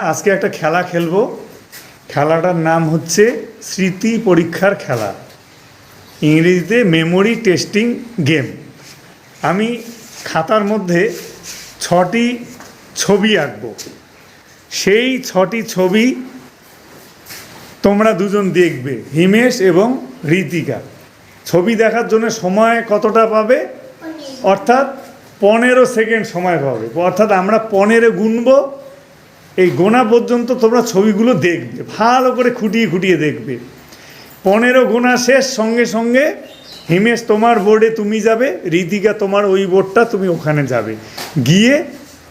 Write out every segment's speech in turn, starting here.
আজকে একটা খেলা খেলব। খেলাটার নাম হচ্ছে স্মৃতি পরীক্ষার খেলা। ইংরেজিতে মেমোরি টেস্টিং গেম আমি খাতার মধ্যে ছটি ছবি আঁকবো। সেই ছটি ছবি তোমরা দুজন দেখবে হিমেশ এবং ঋতিকা। ছবি দেখার জন্য সময় কতটা পাবে? অর্থাৎ পনেরো সেকেন্ড সময় পাবে। অর্থাৎ আমরা পনেরো গুনবো। এই গোনা পর্যন্ত তোমরা ছবিগুলো দেখবে, ভালো করে খুঁটিয়ে খুঁটিয়ে দেখবে। পনেরো গোনা শেষ, সঙ্গে সঙ্গে হিমেশ তোমার বোর্ডে তুমি যাবে ঋতিকা তোমার ওই বোর্ডটা তুমি ওখানে যাবে। গিয়ে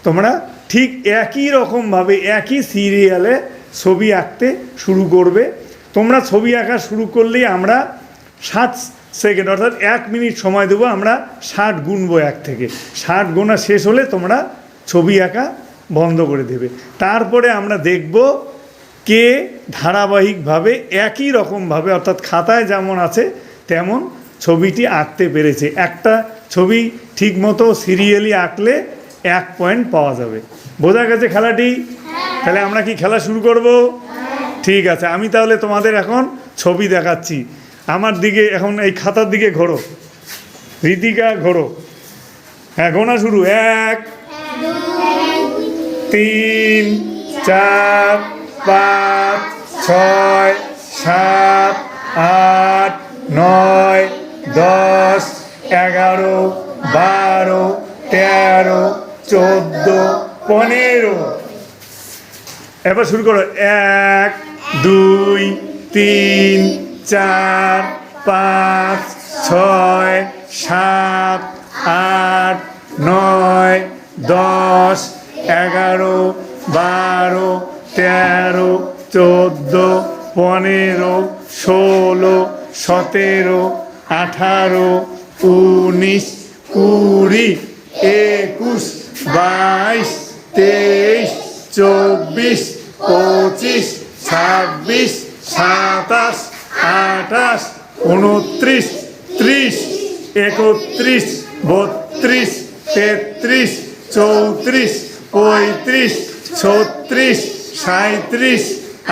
তোমরা ঠিক একই রকমভাবে, একই সিরিয়ালে ছবি আঁকতে শুরু করবে। তোমরা ছবি আঁকা শুরু করলেই আমরা সাত সেকেন্ড অর্থাৎ এক মিনিট সময় দেবো আমরা ষাট গুনবো এক থেকে। ষাট গোনা শেষ হলে তোমরা ছবি আঁকা বন্ধ করে দেবে। তারপরে আমরা দেখব কে ধারাবাহিকভাবে একই রকমভাবে অর্থাৎ খাতায় যেমন আছে তেমন ছবিটি আঁকতে পেরেছে। একটা ছবি ঠিকমতো সিরিয়ালি আঁকলে এক পয়েন্ট পাওয়া যাবে। বোঝা গেছে খেলাটি? তাহলে আমরা কি খেলা শুরু করব? ঠিক আছে আমি তাহলে তোমাদের এখন ছবি দেখাচ্ছি। আমার দিকে এখন এই খাতার দিকে ঘোরো। ঋতিকা ঘোরো। হ্যাঁ গোনা শুরু। এক তিন, চার, পাঁচ, ছয়, সাত, আট, নয়, দশ, এগারো, বারো, তেরো, চোদ্দ, পনেরো। এবার শুরু করো। এক, দুই, তিন, চার, পাঁচ, ছয়, সাত এগারো, বারো, তেরো, চোদ্দ, পনেরো, ষোলো, সতেরো, আঠারো, উনিশ, কুড়ি, একুশ, বাইশ, তেইশ, চব্বিশ, পঁচিশ, ছাব্বিশ, সাতাশ, আঠাশ, উনত্রিশ, ত্রিশ, একত্রিশ, বত্রিশ, তেত্রিশ, চৌত্রিশ পঁয়ত্রিশ, ছত্রিশ সাঁত্রিশ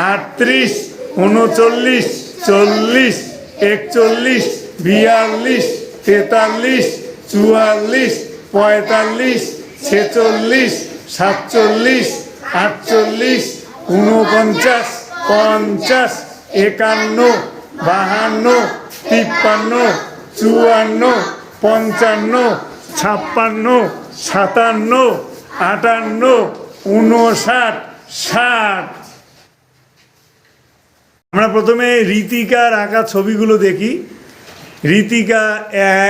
আটত্রিশ, উনচল্লিশ, চল্লিশ, একচল্লিশ, বিয়াল্লিশ, তেতাল্লিশ, চুয়াল্লিশ, পঁয়তাল্লিশ, ছেচল্লিশ, সাতচল্লিশ, আটচল্লিশ, ঊনপঞ্চাশ, পঞ্চাশ, একান্ন, বাহান্ন, তিপ্পান্ন, চুয়ান্ন, পঞ্চান্ন, ছাপ্পান্ন, সাতান্ন আটান্ন, উনষাট, ষাট। আমরা প্রথমে ঋতিকার আঁকা ছবিগুলো দেখি। রীতিকা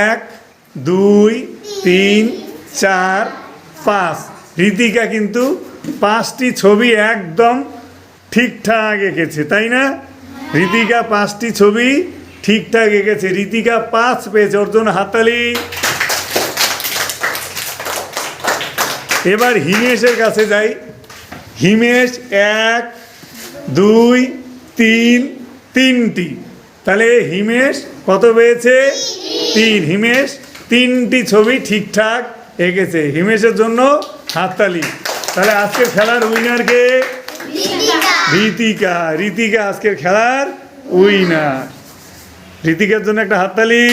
এক, দুই, তিন, চার, পাঁচ। ঋতিকা কিন্তু পাঁচটি ছবি একদম ঠিকঠাক এঁকেছে, তাই না? ঋতিকা পাঁচটি ছবি ঠিকঠাক এঁকেছে, রীতিকা পাঁচ পেয়েছে। ওর জন্য হাততালি এবার হিমেশের কাছে যাই। হিমেশ এক, দুই, তিন, তিনটি। তাহলে হিমেশ কত পেয়েছে? তিন। হিমেশ তিনটি ছবি ঠিকঠাক এঁকেছে। হিমেশের জন্য হাততালি। তাহলে আজকের খেলার উইনারকে ঋতিকা। ঋতিকা আজকের খেলার উইনার ঋতিকার জন্য একটা হাততালি।